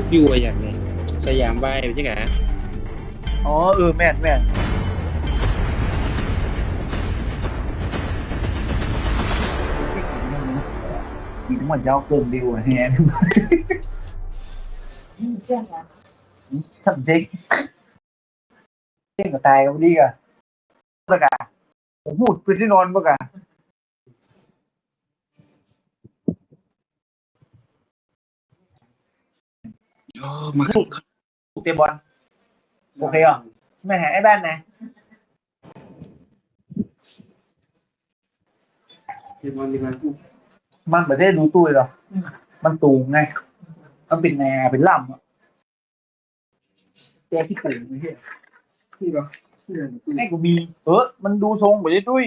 กอยู่อะอย่างเนี้ยสยามใบใช่ไหมอ๋อเออแม่นแม่นกินมันยาวเกินดิวอะแฮนทำเจ๊กเจ๊กก็ตายกันดีกะแล้วกะผมพูดไปที่นอนปะกะโอ้าพูดเตะ บอลโอเคเหรอไม่หาไอ้บ้านนะเดี๋ยวมันดีมันมันไม่ได้ดูตุ้ยหรอกมันตูงไง มันเป็นแนวเป็นล่ำอะแกที่ตูงไม่ใช่ที่เราแม่กูมี เออ มันดูทรงไม่ได้ตุ้ย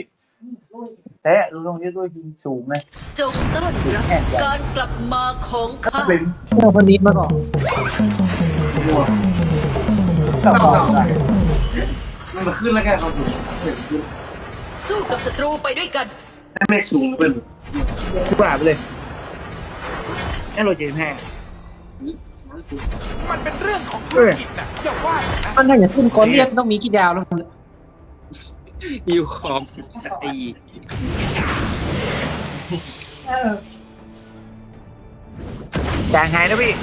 แต่ดูทรงนี้ตุ้ยจริงสูงไงจงต้อนรับการกลับมาของข้าเป็นเมื่อพันนิดมาก่อน กับเราอะมันมาขึ้นแล้วกันเขาถูกสู้กับศัตรูไปด้วยกันไม่สูงเป็นดีกว่าไปเลยแค่โรเจนแพ้มันเป็นเรื่องของธุเอรอกิจนะอย่าว่านะมันถ้าอย่างขึ้นก้อนเรียกต้องมีกี่ดาวแล้วมันอยู่คอมไอ้จางหายนะพี่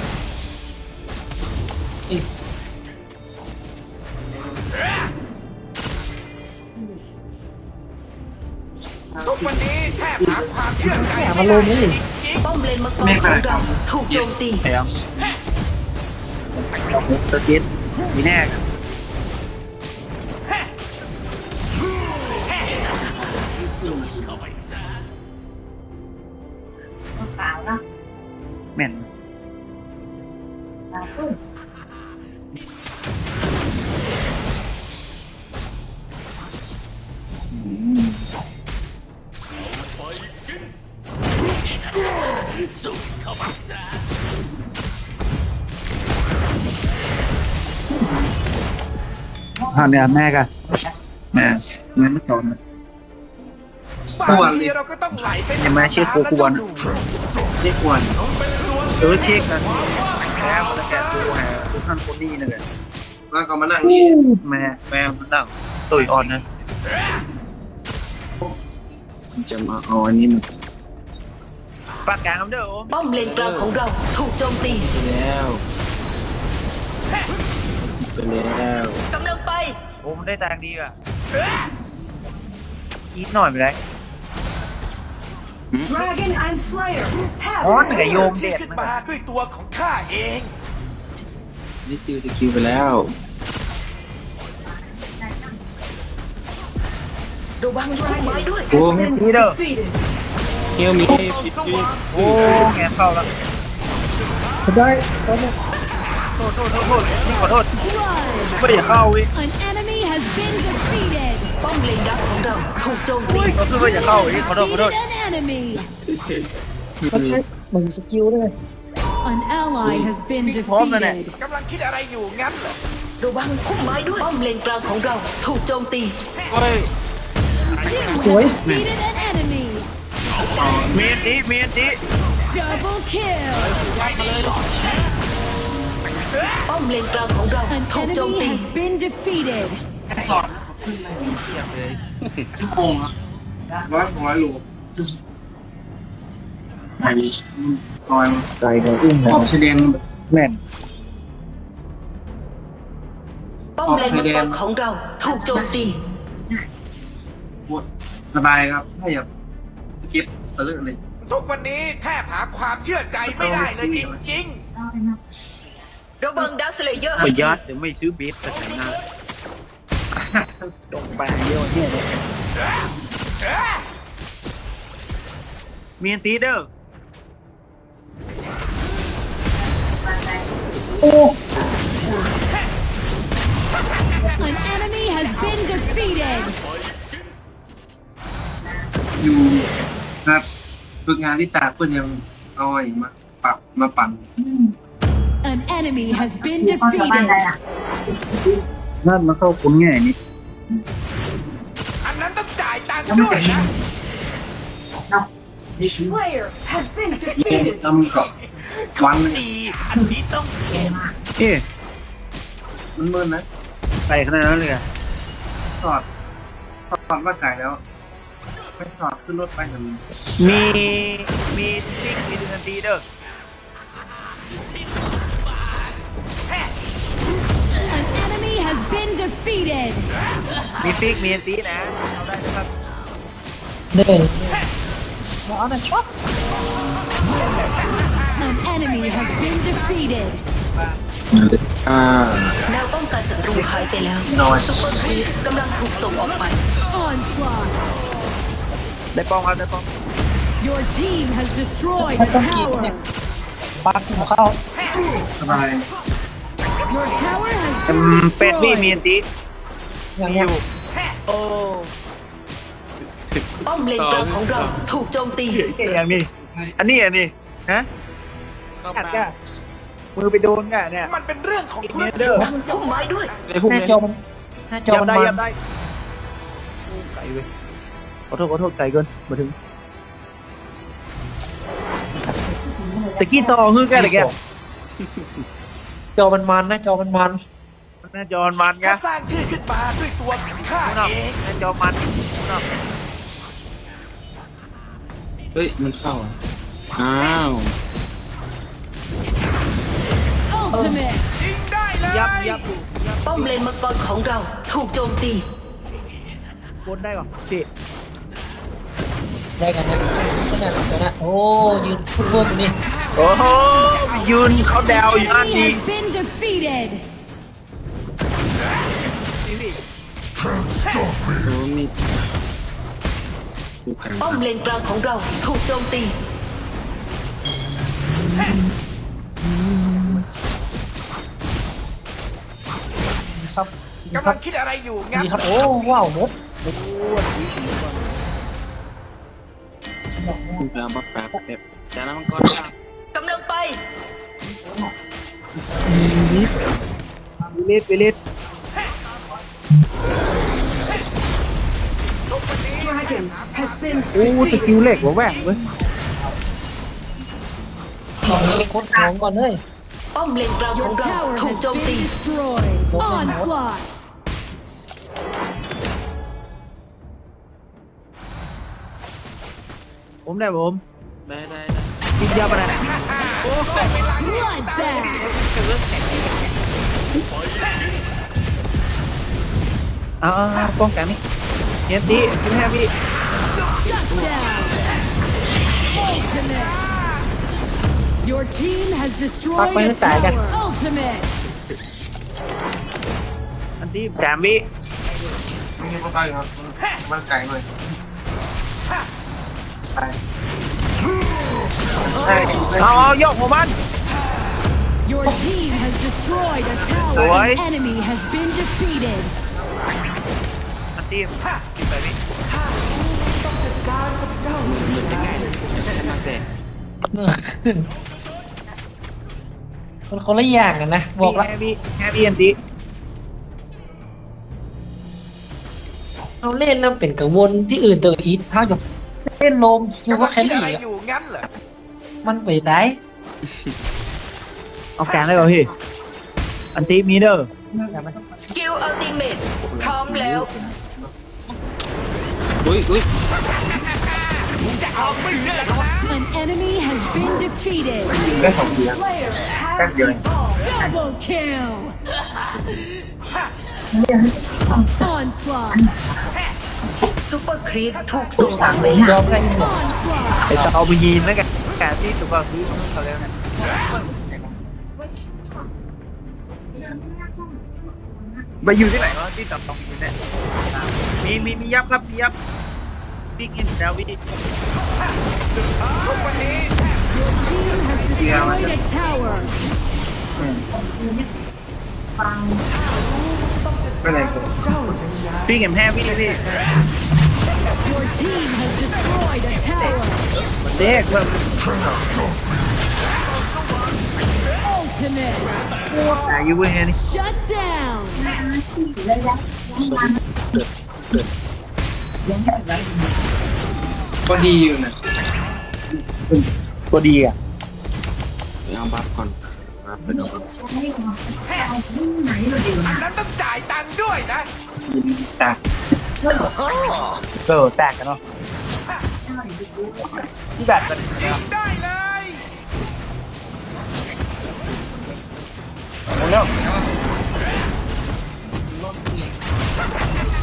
ทุกวันนี้แทบหาความเชื่อใจแหมไม่มาได้ลงนี่ป้อมเลนมังกรของเราถูกโจมตีแข็งเราหุบตะเกียบมีแน่ครับ ผ่านเนี่ยแม่กันแม่แม่ไม่ตอนบางทีเราก็ต้องไหลไปเห็นไหมชื่อโคกูบอลเรียกวนเออเช็คกันแม่แต่แกดูแฮทุกท่านคนนี้นะเลยแล้วก็มานั่งนี่แม่แม่มันดังตุยอ่อนนะจะมาเอาอันนี้มัน ปากกลางครับเด้อป้อมเลนกลางของเราถูกโจมตีไปแล้วไปแล้วกำลังไปโอ้มันได้แตงดีอะอีกหน่อยไปเลย Dragon and Slayer อ๋อ have เหนื่อยโยมเด็ดมาด้วยตัวของข้าเองนี่ซิลสกิลไปแล้วระวังต้นไม้ด้วยโอ้ไมีทีเด้อ ฮียวมีสปิดว่างโอ้แงเข้าแล้วได้ตอนนี้โทษโทษโทษโทษนี่ขอโทษไม่ได้เข้าเว้ย An enemy has been defeated. ป้อมเลนดักของเราถูกโจมตีเขาคือไม่จะเข้าเว้ยขอโทษขอโทษ Defeated an enemy. มันใช้มึงสกิลด้วย An ally has been Big bomb in it. defeated. กำลังคิดอะไรอยู่งั้นเหรอระวังพุ่มไม้ด้วยป้อมเลนกลางของเราถูกโจมตี เฮ้ยสวย Defeated an enemy. เมียนตีเมียนตี Double kill. ป้อมเลนกลางของเรา An ถูกโจม enemy ตี has been defeated. ชั่วโมงอะร้อยสองร้อยโลไอ้ลอยใจก็อุ้มขอบชายแดนแม่น ป้อมเลนมังกรของเรา ถูกโจมตีสบายครับ ถ้าอยากเก็บ ไปเรื่อยเลย ทุกวันนี้แทบหาความเชื่อใจไม่ได้เลยจริงระวังดักสเลเยอร์ประหยัดเดี๋ยวไม่ซื้อเบสแต่ไหนนะตกไปเยอะเนี่ยเลยเมียนตีเด้อ An enemy has been defeated. อยู่ ครับฝึกงานที่ตากเพื่อนยังเอาไอ้มาปรับมาปั่น An enemy has been defeated. นั่นมาเข้าคุณง่ายนี่ๆอันนั้นต้องจ่ายตังค์ด้วยนะ Slayer has been เรียน defeated. ทำกับวันหนึงดี อันนี้ต้องเก็บนี่มันมึนนะใส่ขนาดนั้นเลยอะถอดถอดว่าไก่แล้ว ไม่ถอดขึ้นรถไปอย่างนี้มีมีติ๊กมีดนตรีเด้อ An enemy has been defeated. มีปิ๊กมีดนตรีนะเอาได้นะครับเดินมาเอาหน่ะช็อต An enemy has been defeated. อ่าแนวป้องกันศัตรูหายไปแล้วน้อยซุปเปอร์ครีปกำลังถูกส่งออกไป Onslaught. ได้ป้องครับได้ป้อง Your team has destroyed ไม่ a ต้องกีบ tower. เนี่ยปากหัวเข้าสบาย Your tower has อื been มเป็ดพี่มี destroyed. ดนตรีอย่างเงี้ยโอ้ป้อมเลนกลางของเราถูกโจมตี เก่งอย่างนี้อันนี้อันนี้ฮะกัดกะมือไปโดนกะเนี่ยมันเป็นเรื่องของธุรเนกิจเดอร์พุ่มไม้ด้วยหน้าจอมันหน้าจอยับมันได้มัยันบได้โอ้ไก่เว้ย ขอโทษขอโทษไก่เกินมาถึงตะกี้ต่อฮือกันเลยแกจอมันมันหน้าจอมันมันหน้าจอมันไงข้าสร้างชื่อขึ้นมาด้วยตัวข้าคุณนอกเองหน้าจอมันคุณนอกเฮ้ยมันเข้าอะอ้าว Ultimate. ยิงได้เลยยับยับดูยับป้อมเลนมังกรของเรา ถูกโจมตีบนได้ก่อนพี่ ได้กันนะก็น่าสนใจนะโอ้ยืนฟุตบอลตรงนี้โอ้โหยืนเขาแดวอยู่นั่น Enemy ดี has been defeated. โอ้มีคู่แข่งป้อมเลนกลางของเราถูกโจมตี ครับกำลังคิดอะไรอยู่งั้นดีครับโอ้ว้าวมดคู่ แข่งบักแป๊บแป๊บจากนั้นมันก็กำลังไป วิลิสวิลิสโอ้สกิลเหล็กหัวแหว่งเว้ยลองไปค้นของก่อนเลยป้อมเลนกลางข Your องเรา tower ถูก has โจม been ตี destroyed. Onslaught. ผมได้ผมได้ได้ได้กินยาไปนะเอาเอาเอาป้องกันนี่เนียนตีกินแฮพี่ Shut down. Ultimate. Your team has destroyed a tower. Ultimate. อันที่สามวิไม่ใช่คนไทยครับมันไก่เลย ไปเอาเอายกหัวมัน Your team has destroyed a tower. Boy. An enemy has been defeated. อันที่กินไปพี่น่าแต่มันคนละอย่างกันนะบอกละแฮพี่แฮพี่อันที่เราเล่นแล้วเป็นกังวลที่อื่นตัวอีทเท่ากับ เล่นโลมคิวกำลัว่างแค่คิดนี้อะไรอะอยู่งั้นเหรอ มันไปได้เอาแกงได้ก่อนพี่ อันที่มีเด้อสกิลอัลติเมทพร้อมแล้วอุ้ยอุ้ย An enemy has been defeated. ได้สองเดียวแค่เดียวเอง Double kill. Onslaught. ซุปเปอร์ครีปถูกส่งออกไปยแล้อวมได้หมด Onslaught. ไอ้จะเอาไปยีนแล้วกันแกที่ตัวซื้อเขาแล้วนะไปอยู่ที่ไหนวะที่ตับตองอยู่เนี่ยมีมีมียับครับมียับพี่กินดาวิด Your team has destroyed a tower. ไปไหนกันพี่เก็บแห้พี่พี่ Your team has destroyed a tower. เด็กแบบ Ultimate. อายุเว้ยนี่ Shut down. ก็ดีอยู่นะ ตัวดีอะ เอาบัฟก่อนบัฟ ไปเอาบัฟอันนั้นต้องจ่ายตังค์ด้วยนะแตาเออแตกกันเนาะที่แบบมันยิงได้เลยเร็ว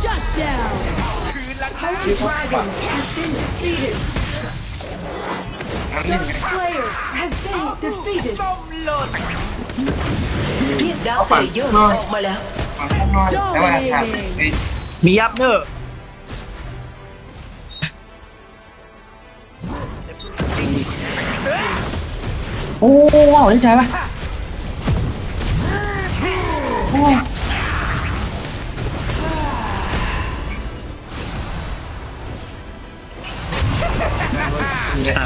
Shut down. คืนละ Dragon has been defeated. Slayer has been defeated. ต้มหล่นเรียกดาวเซเยอร์ออกมาแล้วแต่ว่าถามไอ้มียับเนอร์โอ้ว้าวเล่นใจปะ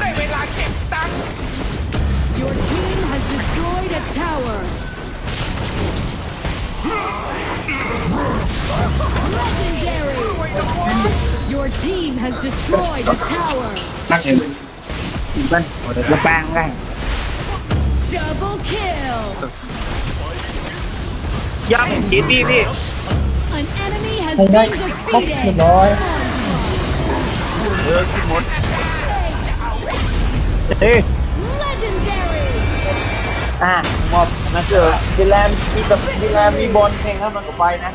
ได้เวลาเก็บตังค์ Your team has destroyed a tower. Legendary. Your team has destroyed a tower. นักเห็น อีบ้านจะแปลงได้ Double kill. ยับจีบพี่พี่ An enemy has ให้ได้ been ครบเรียบ defeated. ร้อย เออคิดหมด เฮ้ย Legendary. อะมอบนะเจอดิแลนมีกับดิแลนมีบอลเพลงแล้วมันก็ไปนะ